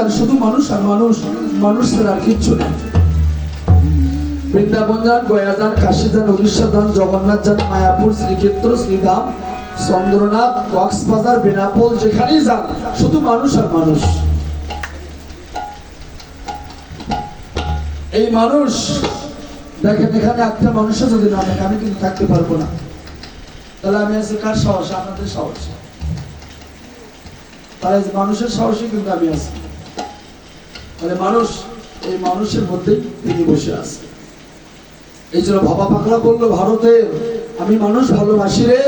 আর শুধু মানুষ আর মানুষ মানুষ ছাড়া কিচ্ছু নেই বৃন্দাবন যান, গয়া যান, কাশী যান, উড়িষ্যা যান, জগন্নাথ যান, মায়াপুর, শ্রীক্ষেত্র, শ্রীধাম, চন্দ্রনাথ, কক্সবাজার, বেনাপোল, যেখানেই যান, শুধু মানুষ আর মানুষ। এই মানুষ, দেখেন এখানে একটা মানুষও যদি না থাকে, আমি কিন্তু থাকতে পারব না। তাহলে আমি আছি কার সাহস? আপনাদের সাহস। তাহলে মানুষের সাহসে কিন্তু আমি আছি। তাহলে মানুষ এই মানুষের মধ্যেই তিনি বসে আছে। এই জন্য ভাবা পাকড়া বলল ভারতে আমি মানুষ ভালোবাসি রে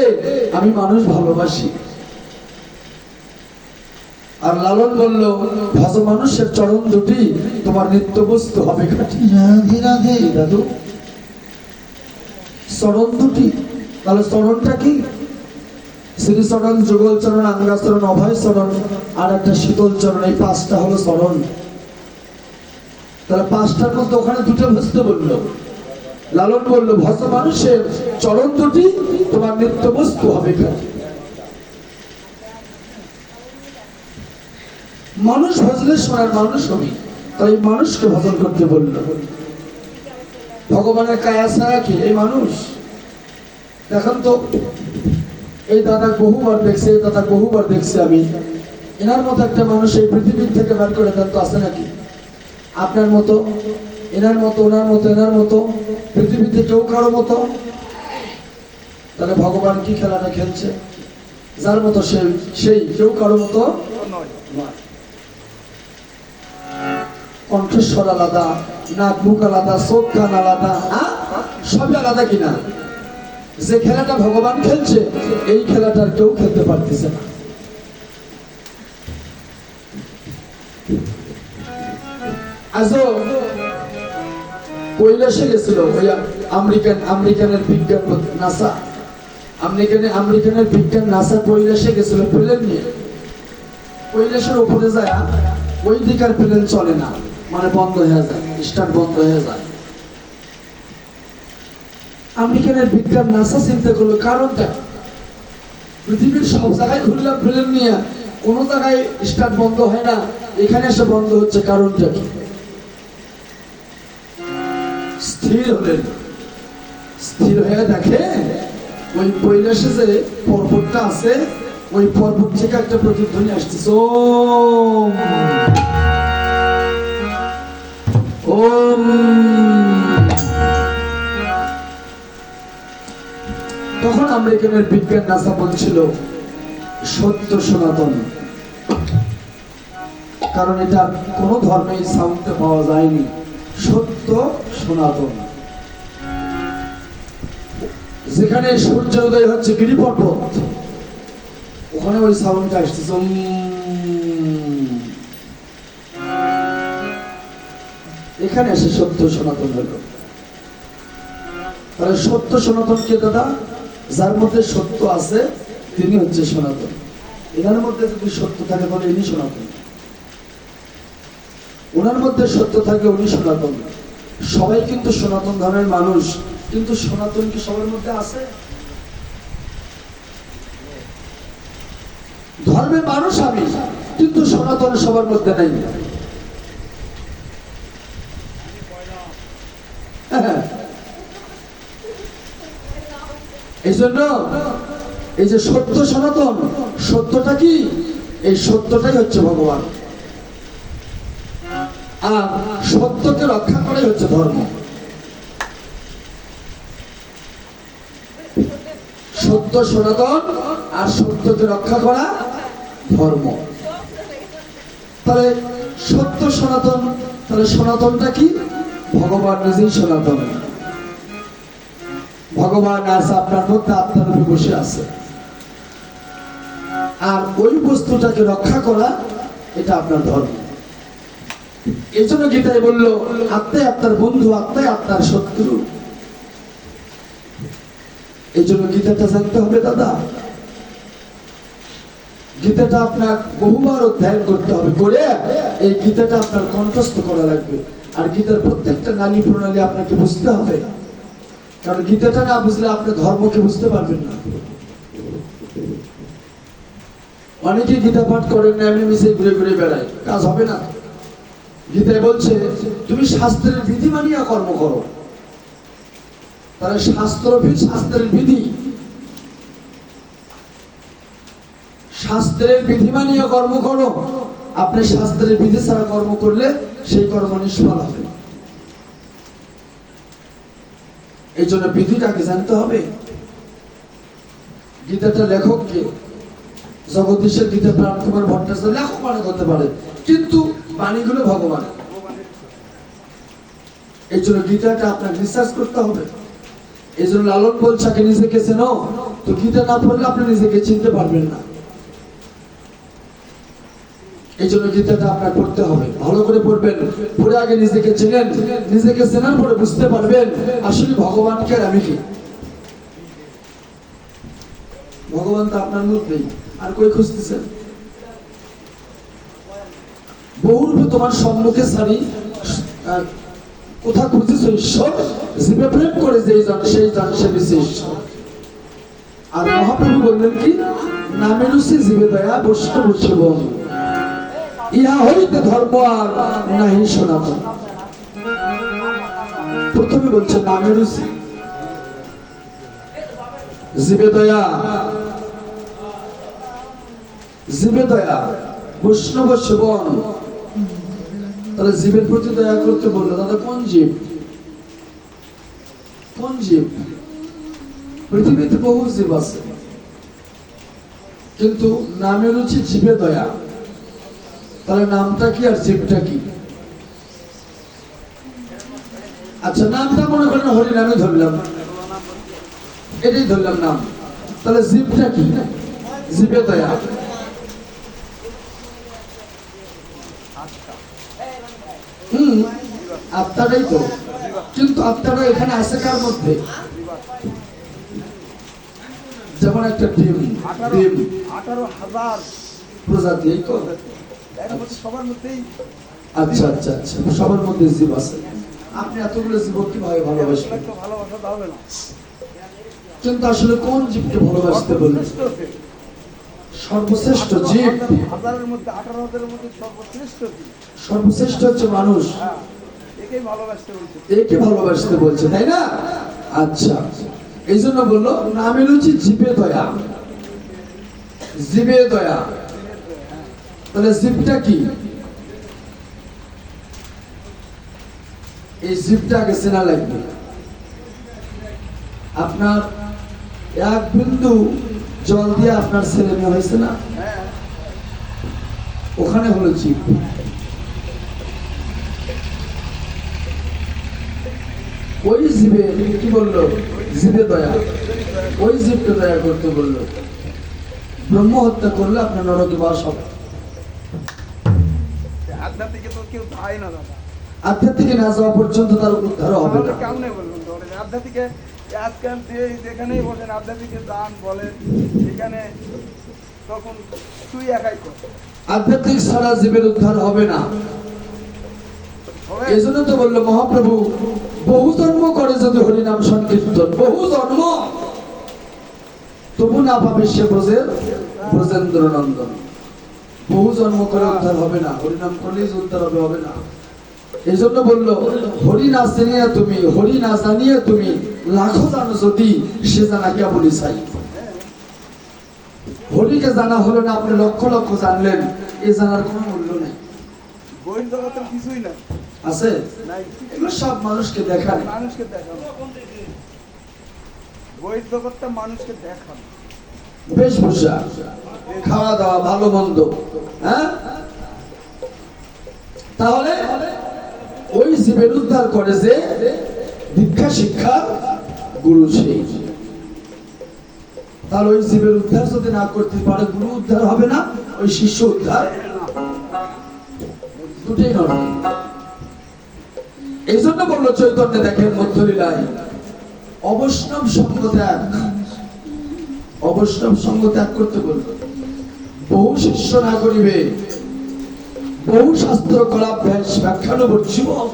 আমি মানুষ ভালোবাসি। আর লালন বলল ভজ মানুষের চরণ দুটি তোমার নিত্য বস্তু হবে খাটি রাধে রাধে। দাদু চরণ দুটি। তাহলে চরণটা কি? শ্রী চরণ যুগল চরণ আঙ্গা চরণ অভয় চরণ আর একটা শীতল চরণ এই পাঁচটা হলো চরণ। তাহলে পাঁচটার মধ্যে ওখানে দুটো বস্তু বলল। লালন বলল ভজ মানুষের চরণ দুটি, তোমার নিত্য বস্তু হবে মানুষ ভজলে শোনার মানুষ হবি তাই মানুষকে ভজন করতে বলল। ভগবানের কায়া ছাড়া কি? এই মানুষ? দেখেন তো, এই দাদা বহুবার দেখছে, এই দাদা বহুবার দেখছি আমি। এনার মতো একটা মানুষ এই পৃথিবীর থেকে বের করে দেন তো আছে নাকি? আপনার মতো, এনার মতো, ওনার মতো, এনার মতো, পৃথিবীতে কেউ কারও মতো, তাহলে ভগবান কি খেলাটা খেলছে? যার মতো সেই সেই, কেউ কারও মতো কণ্ঠস্বর আলাদা, নাক মুখ আলাদা, চোখ কান আলাদা হ্যাঁ? সবই আলাদা কিনা? যে খেলাটা ভগবান খেলছে, এই খেলাটার কেউ খেলতে পারতেছে না। মানে আমেরিকানের বিজ্ঞান নাসা চিন্তা করল, কারণটা? পৃথিবীর সব জায়গায় ঘুরলাম, প্লেন নিয়ে, কোনো জায়গায় স্টার্ট বন্ধ হয় না, এখানে এসে বন্ধ হচ্ছে, কারণটা কি? স্থির হলেন স্থির হয়ে দেখে ওই কৈলাসে যে পর্বতটা আছে, ওই পর্বত থেকে একটা প্রতিধ্বনি আসতেছে ওম ওম। তখন আমেরিকানের বিজ্ঞান নাসা বলছিল, সত্য সনাতন। কারণ এটা কোনো ধর্মেই সাউন্ডে পাওয়া যায়নি। সত্য সনাতন। যেখানে সূর্য উদয় হচ্ছে গিরি পর্বত ওখানে ওই সাউন্ডটা আসতেছে এখানে এসে সত্য সনাতন হলো। তাহলে সত্য সনাতন কে দাদা? যার মধ্যে সত্য আছে, তিনি হচ্ছে সনাতন। এনার মধ্যে যদি সত্য থাকে, তাহলে ইনি সনাতন। ওনার মধ্যে সত্য থাকে, উনি সনাতন। সবাই কিন্তু সনাতন ধর্মের মানুষ, কিন্তু সনাতন কি সবার মধ্যে আছে? ধর্মের মানুষ আমি, কিন্তু সনাতন সবার মধ্যে নাই। এই জন্য এই যে সত্য সনাতন, সত্যটা কি? এই সত্যটাই হচ্ছে ভগবান। আর সত্যকে রক্ষা করাই হচ্ছে ধর্ম। সত্য সনাতন আর সত্যকে রক্ষা করা ধর্ম। তাহলে সত্য সনাতন, তাহলে সনাতনটা কি? ভগবান নিজেই সনাতন। ভগবান আছে, আপনার মধ্যে আপনার উপরে বসে আছে। আর ওই বস্তুটাকে রক্ষা করা, এটা আপনার ধর্ম। এই গীতায় বলল, আত্মাই আপনার বন্ধু, আত্মাই আপনার শত্রু। এই জন্য গীতাটা জানতে হবে, দাদা। গীতাটা আপনার বহুবার অধ্যয়ন করতে হবে, করে এই গীতাটা আপনার কণ্ঠস্থ করা লাগবে। আর গীতার প্রত্যেকটা নালী প্রণালী আপনাকে বুঝতে হবে। কারণ গীতাটা না বুঝলে আপনি ধর্মকে বুঝতে পারবেন না। অনেকে গীতা পাঠ করেন না, এমনি মিশে ঘুরে ঘুরে বেড়ায়। কাজ হবে না। গীতায় বলছে, তুমি শাস্ত্রের বিধি মানিয়া কর্ম করো। তাহলে শাস্ত্র শাস্ত্রের বিধি। শাস্ত্রের বিধি মানিয়ে কর্ম করো। আপনি শাস্ত্রের বিধি ছাড়া কর্ম করলে সেই কর্ম নিষ্ফল হবে। এই জন্য বিধিটাকে জানতে হবে? গীতাটা লেখক কে জগদীশের গীতা প্রাণ কুমার ভট্টাচার্য লেখক মনে করতে পারে। কিন্তু বাণীগুলো ভগবান। এই জন্য গীতাটা আপনার রিসার্চ করতে হবে। এই জন্য লালন বলছে আগে নিজেকে চেনো। তো গীতা না পড়লে আপনি নিজেকে চিনতে পারবেন না। এই জন্য গীতাটা আপনার পড়তে হবে। ভালো করে পড়বেন। পড়ে আগে নিজেকে চেনেন। নিজেকে চেনার পরে বুঝতে পারবেন আসলে ভগবানকে আর আমি কি। ভগবান তো আপনার মধ্যেই আর কই খুঁজতেছেন? বহুরূপে তোমার সম্মুখে সারি কোথা খুঁজেছ ঈশ্বর? জীবে প্রেম করে যেই জন, সেই জন সে বিশেষ আর মহাপ্রভু বললেন কি? নামেরুষি জীবে দয়া বৈষ্ণব সেবন ইহা হইতে ধর্ম আর নাহি সনাতন। প্রথমে বলছে নামেরুষি জীবে দয়া। জীবে দয়া বৈষ্ণব সেবন তাহলে জীবের প্রতি দয়া করতে বলল, দাদা, কোন জীব? কোন জীব? পৃথিবীতে বহু জীব আছে। কিন্তু নামের হচ্ছে জীবে দয়া। তাহলে নামটা কি আর জীবটা কি? আচ্ছা নামটা মনে করেন হরি নামে ধরলাম। এটাই ধরলাম নাম। তাহলে জীবটা কি? জীবে দয়া। আত্মাটাই তো। কিন্তু আত্মাটা এখানে আছে কার মধ্যে? যেমন একটা ডিম ডিম। আঠারো হাজার প্রজাতি তো। সবার মধ্যেই আচ্ছা আচ্ছা আচ্ছা সবার মধ্যে জীব আছে। আপনি এতগুলো জীব কীভাবে ভালোবাসবেন? একটু ভালোবাসা কিন্তু আসলে কোন জীবকে ভালোবাসতে বললেন সর্বশ্রেষ্ঠ? জীব। হাজারের মধ্যে আঠারো হাজারের মধ্যে সর্বশ্রেষ্ঠ সর্বশ্রেষ্ঠ হচ্ছে মানুষ। হ্যাঁ একেই ভালোবাসতে বলছে। একে ভালোবাসতে বলছে তাই না? আচ্ছা এই জন্য বলল নামে জীবে দয়া। জীবে দয়া। তাহলে জীবটা কি? এই জীবটা আগে চেনা লাগবে। আপনার এক বিন্দু জল দিয়ে আপনার ছেলে মেয়ে হয়েছে না? ওখানে হলো জীব। ওই জীবে কি বলল? জীবে দয়া। ওই জীবকে দয়া করতে বলল। ব্রহ্ম হত্যা করলে আপনার নরকে বাস হবে আধ্যাত্মিকে তো কেউ যায় না দাদা। আধ্যাত্মিকে না যাওয়া পর্যন্ত তার উদ্ধার হবে না। কেমনে বলবেন আধ্যাত্মিকে আজকাল যে যেখানেই আধ্যাত্মিকে দান বলেন সেখানে তখন তুই একাই কর। আধ্যাত্মিক ছাড়া জীবের উদ্ধার হবে না। হবে? এই জন্য তো বলল মহাপ্রভু বহু জন্ম করে যদি হরিনাম সংকীর্তন বহু জন্ম। তবু না পাবে সে ব্রজের ব্রজেন্দ্র নন্দন বহু জন্ম করে উদ্ধার হবে না হরিনাম করলেই যে উদ্ধার হবে হবে না। এই জন্য বলল হরি না চিনিয়ে তুমি হরি না জানিয়ে তুমি লাখো জানো যদি সে জানা কেবলই চাই। হরিকে জানা হলো না আপনি লক্ষ লক্ষ জানলেন এ জানার কোনো মূল্য নেই। কিছুই না আছে? এগুলো সব মানুষকে দেখানো। জগৎটা মানুষকে দেখানো। বেশভূষা খাওয়া দাওয়া ভালো মন্দ হ্যাঁ? তাহলে ওই জীবের উদ্ধার করে যে দীক্ষা শিক্ষা গুরু সেই তাহলে ওই জীবের উদ্ধার যদি না করতে পারে, গুরু উদ্ধার হবে না, ওই শিষ্য উদ্ধার দুটোই নয় এই জন্য বলল চৈতন্য, দেখেন মধ্যলীলায়, অবৈষ্ণব সঙ্গ ত্যাগ। অবৈষ্ণব সঙ্গ ত্যাগ করতে বলল, বহু শিষ্য না করিবে, বহু শাস্ত্র কলাভ্যাস ব্যাখ্যানুবর জীবন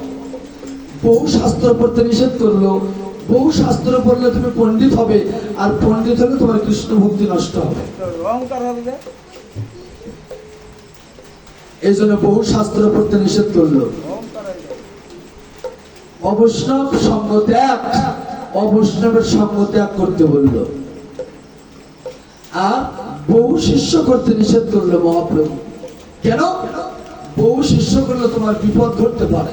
বহু শাস্ত্র পড়তে নিষেধ করল বহু শাস্ত্র পড়লে তুমি পণ্ডিত হবে আর পণ্ডিত হলে তোমার কৃষ্ণ ভক্তি নষ্ট হবে। এই জন্য বহু শাস্ত্র পড়তে নিষেধ করল। অবৈষ্ণব সঙ্গ ত্যাগ অবৈষ্ণবের সঙ্গ ত্যাগ করতে বলল। আর বহু শিষ্য করতে নিষেধ করল মহাপ্রভু। কেন? বহু শিষ্য করলে তোমার বিপদ ঘটতে পারে।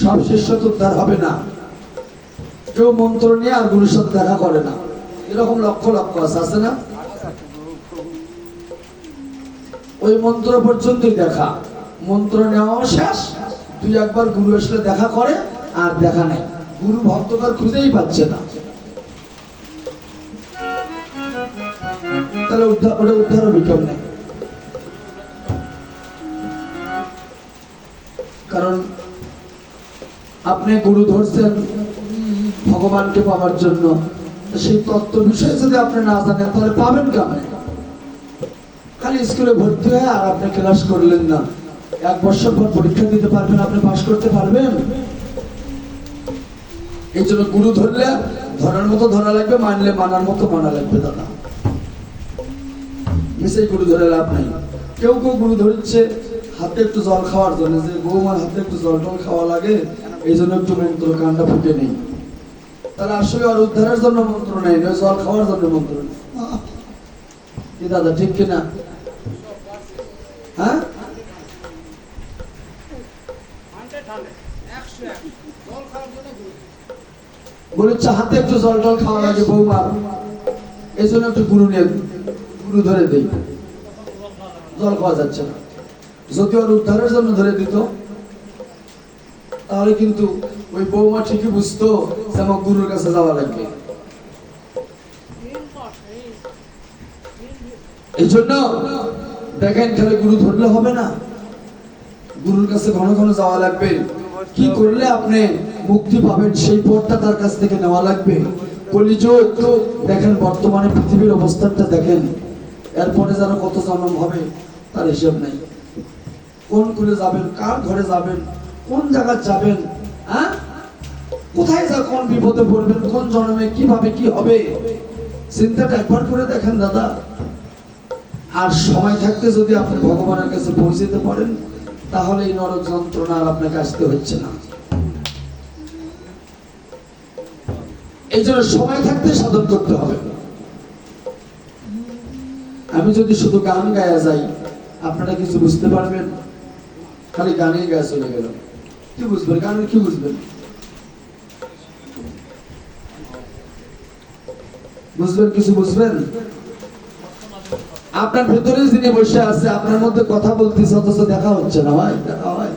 সব শিষ্য তো উদ্ধার হবে না। কেউ মন্ত্র নিয়ে আর গুরুর সাথে দেখা করে না। এরকম লক্ষ লক্ষ আছে আছে না? ওই মন্ত্র পর্যন্তই দেখা। মন্ত্র নেওয়া শেষ। দুই একবার গুরু আসলে দেখা করে, আর দেখা নেই। গুরু ভক্তকার খুঁজেই পাচ্ছে না। তাহলে উদ্ধার, ওটা উদ্ধার বিক্রম নেই কারণ আপনি গুরু ধরছেন ভগবানকে পাওয়ার জন্য। সেই তত্ত্ব বিষয়ে যদি আপনি না জানেন, তাহলে পাবেন কেমন? খালি স্কুলে ভর্তি হয়ে আর আপনি ক্লাস করলেন না। এক বছর পর পরীক্ষা দিতে পারবেন, আপনি পাশ করতে পারবেন। এই জন্য গুরু ধরলে ধরার মতো ধরা লাগবে, মানলে মানার মতো মানা লাগবে দাদা। মিশাই গুরু ধরে লাভ নাই। কেউ কেউ গুরু ধরছে, হাতে একটু জল খাওয়ার জন্য। যে বৌমার হাতে একটু জল টল খাওয়া লাগে এই জন্য একটু মন্ত্র কানটা ফুটে নেই। তারা আসলে আর উদ্ধারের জন্য মন্ত্র নেই জল খাওয়ার জন্য মন্ত্র নেই? দাদা, ঠিক কিনা হ্যাঁ? বলেছে হাতে একটু জল টল খাওয়া লাগে বৌমার এই জন্য একটু গুরু নিয়ে গুরু ধরে দেই। জল খাওয়া যাচ্ছে না। যদি ওর উদ্ধারের জন্য ধরে দিত তাহলে কিন্তু ওই বৌমা ঠিকই বুঝতো যে আমার গুরুর কাছে যাওয়া লাগবে। এই জন্য দেখেন খালি গুরু ধরলে হবে না। গুরুর কাছে ঘন ঘন যাওয়া লাগবে। কি করলে আপনি মুক্তি পাবেন সেই পথটা তার কাছ থেকে নেওয়া লাগবে। কলিযুগ, দেখেন বর্তমানে পৃথিবীর অবস্থানটা দেখেন। এরপরে যেন কত জন্ম হবে, তার হিসাব নেই। কোন কুলে যাবেন, কার ঘরে যাবেন কোন জায়গায় যাবেন হ্যাঁ? কোথায় যা কোন বিপদে পড়বেন, কোন জন্মে কীভাবে কি হবে, চিন্তাটা একবার করে দেখেন দাদা। আর সময় থাকতে যদি আপনি ভগবানের কাছে পৌঁছতে পারেন, তাহলে এই নরক যন্ত্রণা আর আপনাকে আসতে হচ্ছে না। এই জন্য সময় থাকতে সাধন করতে হবে। আমি যদি শুধু গান গায়া যাই, আপনারা কিছু বুঝতে পারবেন? খালি গানেই গায়ে চলে গেল কি বুঝবেন গানের কি বুঝবেন বুঝবেন কিছু বুঝবেন আপনার ভেতরে যিনি বসে আছে আপনার মধ্যে কথা বলতেছে অথচ দেখা হচ্ছে না ভাই দেখা হয়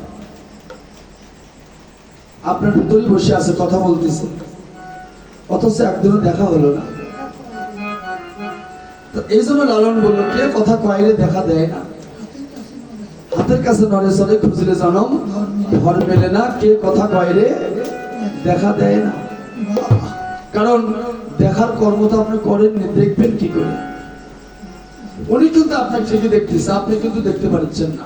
আপনার ভেতরেই বসে আছে কথা বলতেছে অথচ একদিনও দেখা হলো না তো এই জন্য লালন বলল কে কথা কয়রে দেখা দেয় না হাতের কাছে নড়ে চড়ে খুঁজলে জনম ঘর মেলে না, কে কথা কয়রে দেখা দেয় না। কারণ দেখার কর্ম তো আপনি করেননি, দেখবেন কি করে? উনি কিন্তু আপনার ঠিকই দেখতেছে, আপনি কিন্তু দেখতে পাচ্ছেন না।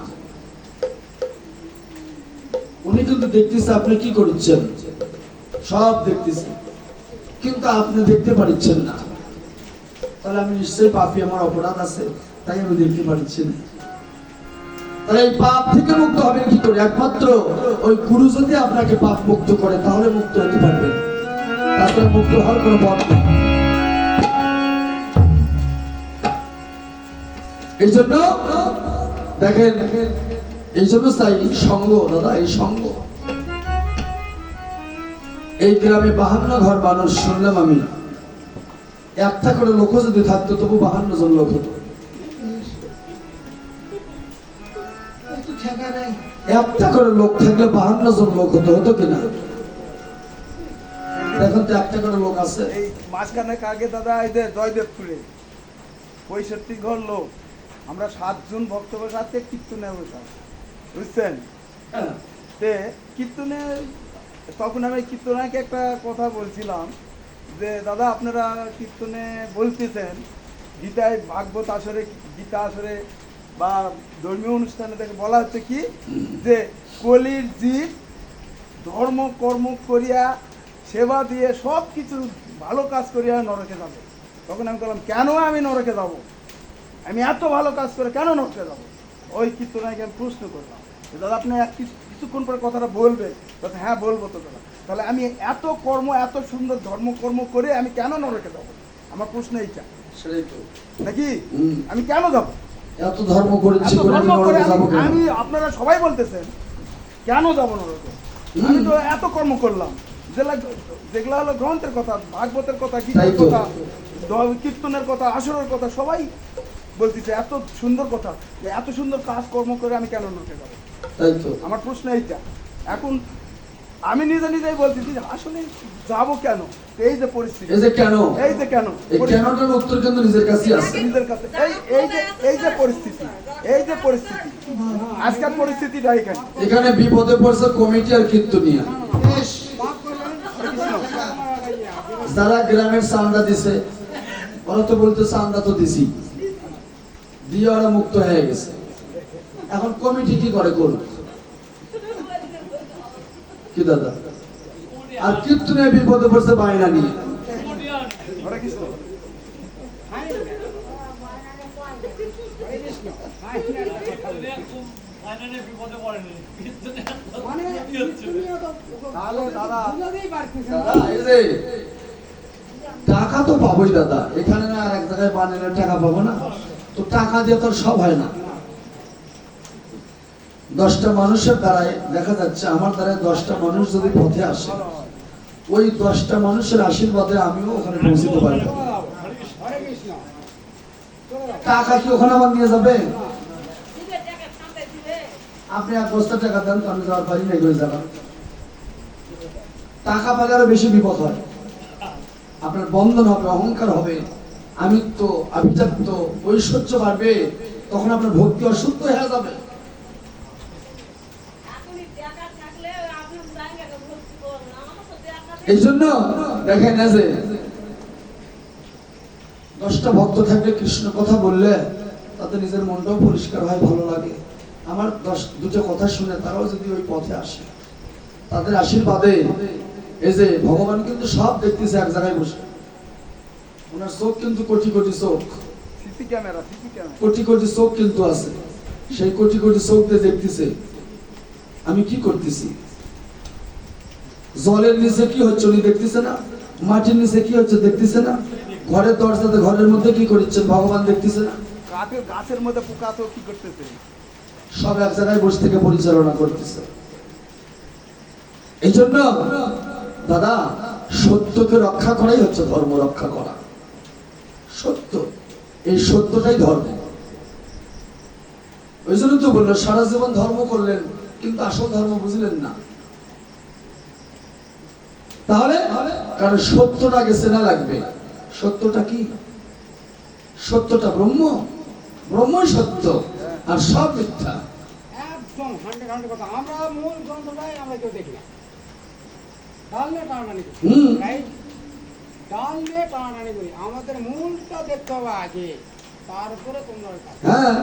উনি কিন্তু দেখতেছে, আপনি কি করছেন? সব দেখতেছে। কিন্তু আপনি দেখতে পাচ্ছেন না। তাহলে আমি নিশ্চয়ই পাপি, আমার অপরাধ আছে, তাই আমি দেখতে পাচ্ছি না। তাহলে এই পাপ থেকে মুক্ত হবেন কি করে? একমাত্র ওই গুরু যদি আপনাকে পাপ মুক্ত করে, তাহলে মুক্ত হতে পারবেন। তাছাড়া মুক্ত হওয়ার কোনো পথ নেই। এই জন্য দেখেন, এই জন্য চাই সঙ্গ, দাদা, এই সঙ্গ। এই গ্রামে বাহান্ন ঘর মানুষ, শুনলাম আমি। একটা করে লোক যদি থাকতো, তবু বাহান্ন জন লোক হতো। একটা করে লোক থাকলে বাহান্ন জন লোক হতো হতো কিনা? দেখুন তো একটা করে লোক আছে। এই মাঝখানে আগে দাদা এই যে জয়দেবপুরে? পঁয়ষট্টি ঘর লোক। আমরা সাতজন সাথে কীর্তনে বুঝছেন? হ্যাঁ। তে কীর্তনে তখন আমি কীর্তনাকে একটা কথা বলছিলাম যে দাদা আপনারা কীর্তনে বলতেছেন গীতায় ভাগবত আসরে গীতা আসরে বা ধর্মীয় অনুষ্ঠানে থেকে বলা হচ্ছে কি? যে কলির জীব ধর্ম কর্ম করিয়া সেবা দিয়ে সব কিছু ভালো কাজ করিয়া নরকে যাবে। তখন আমি বললাম কেন আমি নরকে যাব? আমি এত ভালো কাজ করে কেন নরকে যাব? ওই কীর্তনাকে আমি প্রশ্ন করলাম দাদা আপনি এক কিছুক্ষণ পরে কথাটা বলবে? বলছে, হ্যাঁ বলব তো দাদা। তাহলে আমি এত কর্ম এত সুন্দর ধর্মকর্ম করে আমি কেন নরকে যাব? আমার প্রশ্ন এইটা। সেটাই তো। নাকি? আমি কেন যাব? এত ধর্ম করেছি আমি? আপনারা সবাই বলতেছেন কেন যাব নরকে? আমি তো এত কর্ম করলাম। যেগুলা যেগুলা হলো গ্রন্থের কথা ভাগবতের কথা গীতার কথা কীর্তনের কথা আসরের কথা সবাই বলতেছে এত সুন্দর কথা যে এত সুন্দর কাজ কর্ম করে আমি কেন নরকে যাব? আমার প্রশ্ন এইটা। এখন আমি নিজে নিজেই বলছি যে আসলে যাব কেন? এই যে পরিস্থিতি। এই যে কেন? এই যে কেন? এই কেনটার উত্তর কিন্তু নিজের কাছেই আছে। নিজের কাছে। এই এই যে এই যে পরিস্থিতি। এই যে পরিস্থিতি। আজকের পরিস্থিতিটা এখানে। এখানে বিপদে পড়ছে কমিটি আর কীর্তনিয়া যারা গ্রামের চান্দা দিছে ওরা তো বলতে চান্দা তো দিছি। দিয়ে ওরা মুক্ত হয়ে গেছে। এখন কমিটি কি করে করুন কি দাদা? আর কীর্তনে বিপদে পড়ছে বায়না নিয়ে। টাকা তো পাবোই দাদা। এখানে না আর এক জায়গায় বানালে টাকা পাবো না। তো টাকা দিয়ে তো সব হয় না। দশটা মানুষের দ্বারায় দেখা যাচ্ছে, আমার দ্বারায় দশটা মানুষ যদি পথে আসে, ওই দশটা মানুষের আশীর্বাদে আমিও ওখানে পৌঁছতে পারব। টাকা কি ওখানে আমার নিয়ে যাবে? আপনি এক বস্তা টাকা দেন, তো আমি যাওয়ার পারি না এগুলো যাবা টাকা পেলে বেশি বিপদ হয়। আপনার বন্ধন হবে, অহংকার হবে, আমিত্ব, আভিজাত্য, ঐশ্বর্য বাড়বে, তখন আপনার ভক্তি অশুদ্ধ হয়ে যাবে। এই জন্য দেখেন যে দশটা ভক্ত থাকলে কৃষ্ণ কথা বললে তাতে নিজের মনটাও পরিষ্কার হয় ভালো লাগে। আমার দশ দুটো কথা শুনে তারাও যদি ওই পথে আসে তাদের আশীর্বাদে এই যে ভগবান কিন্তু সব দেখতেছে এক জায়গায় বসে। ওনার চোখ কিন্তু কোটি কোটি চোখ। কোটি কোটি চোখ কিন্তু আছে। সেই কোটি কোটি চোখ দিয়ে দেখতেছে আমি কি করতেছি? জলের নিচে কি হচ্ছে উনি দেখতেছে না? মাটির নিচে কি হচ্ছে দেখতেছে না? ঘরের দরজাতে ঘরের মধ্যে কি করছেন ভগবান দেখতেছে না? গাছের মধ্যে পোকা তো কি করতেছে? সব এক জায়গায় বসে থেকে পরিচালনা করতেছে। এই জন্য দাদা সত্যকে রক্ষা করাই হচ্ছে ধর্ম রক্ষা করা। সত্য এই সত্যটাই ধর্ম। ওই জন্য তো বলল সারা জীবন ধর্ম করলেন কিন্তু আসল ধর্ম বুঝলেন না। তাহলে কারণ সত্যটা গেছে না লাগবে। সত্যটা কি? সত্যটা ব্রহ্ম। ব্রহ্মই সত্য আর সব মিথ্যা। একদম হান্ড্রেড হান্ড্রেড কথা। আমরা মূল গ্রন্থটাই আমরা কেউ দেখি না। ডাল টানাটানি হুম। রাইট ডাল নিয়ে টানাটানি করি। আমাদের মূলটা দেখতে হবে আগে। তারপরে তোমরা হ্যাঁ।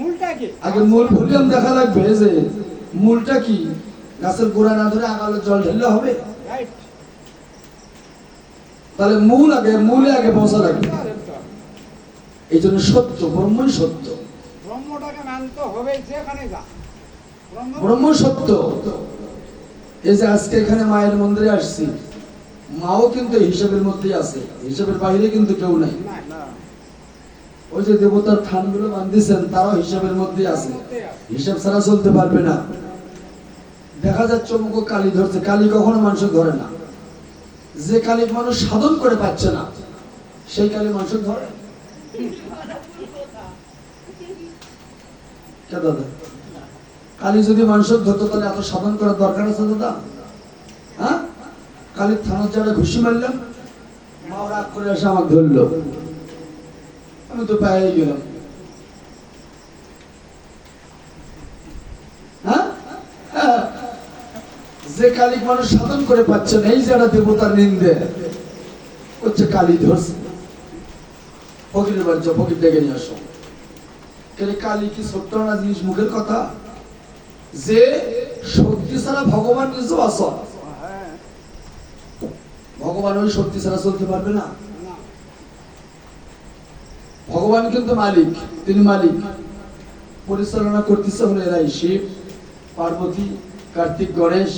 মূলটা কি? আগে মূল ভলিউম দেখা লাগবে যে মূলটা কি? গাছের গোড়া না ধরে আগালে জল ঢেললে হবে? তাহলে মূল আগে মূলে আগে পৌঁছা লাগবে। এই জন্য সত্য ব্রহ্মই সত্য। ব্রহ্মটাকে মানতে হবে যেখানে যা। ব্রহ্ম সত্য। এই যে আজকে এখানে মায়ের মন্দিরে আসছি মাও কিন্তু হিসাবের মধ্যেই আছে। হিসাবের বাইরে কিন্তু কেউ নাই। ওই যে দেবতার থানগুলো বান্ধিছেন তারাও হিসাবের মধ্যেই আছে। আছে। হিসাব ছাড়া চলতে পারবে না। দেখা যাচ্ছে অমুক কালি ধরছে। কালি কখনো মানুষ ধরে না। যে কালি মানুষ সাধন করে পাচ্ছে না, সেই কালি মানুষ ধরে। কালি যদি মানুষ ধরতো, তাহলে এত সাধন করার দরকার আছে দাদা? হ্যাঁ? কালির থানার যারা ঘুষি মারলাম মাও রাগ করে এসে আমাকে ধরলো। আমি তো পেয়ে গেলাম। হ্যাঁ? যে কালী মানুষ সাধন করে পাচ্ছে না এই যারা দেবতার নিন্দে, হচ্ছে কালী ধরছে ফকিরের বাড়ি ফকির ডেকে নিয়ে আসো। কালী কি ছোট্ট না জিনিস মুখের কথা? যে শক্তি ছাড়া ভগবান নিজেও হ্যাঁ ভগবান ওই শক্তি ছাড়া চলতে পারবে না। ভগবান কিন্তু মালিক, তিনি মালিক। পরিচালনা করতেছে হলো এরাই শিব, পার্বতী, কার্তিক, গণেশ।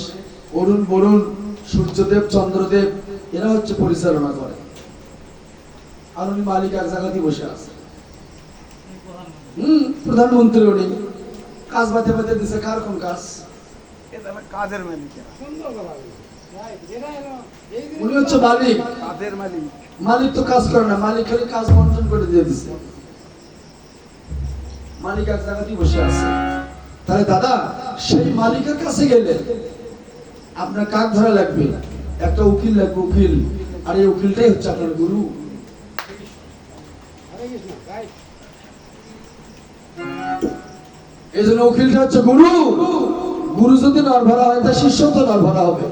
অরুণ বরুণ সূর্যদেব চন্দ্রদেব এরা হচ্ছে পরিচালনা করে। আর উনি মালিক এক জায়গাতেই বসে আছে। হম প্রধানমন্ত্রী উনি কাজ বাতে বাতে দিছে কার কোন কাজ? কাজের জিনিসটা- উনি হচ্ছে মালিক। কাজের মালিক। মালিক তো কাজ করে না মালিক খালি কাজ বন্টন করে দিয়ে দিছে। মালিক এক জায়গাতেই বসে আছে। তাহলে দাদা সেই মালিকের কাছে গেলে আপনার কাক ধরা লাগবে। একটা উকিল লাগবে, উকিল। আর এই উকিলটাই হচ্ছে আপনার গুরু. এই জন্য উকিলটা হচ্ছে গুরু। গুরু যদি নর ভরা হয় তা শিষ্য তো নর ভরা হবে।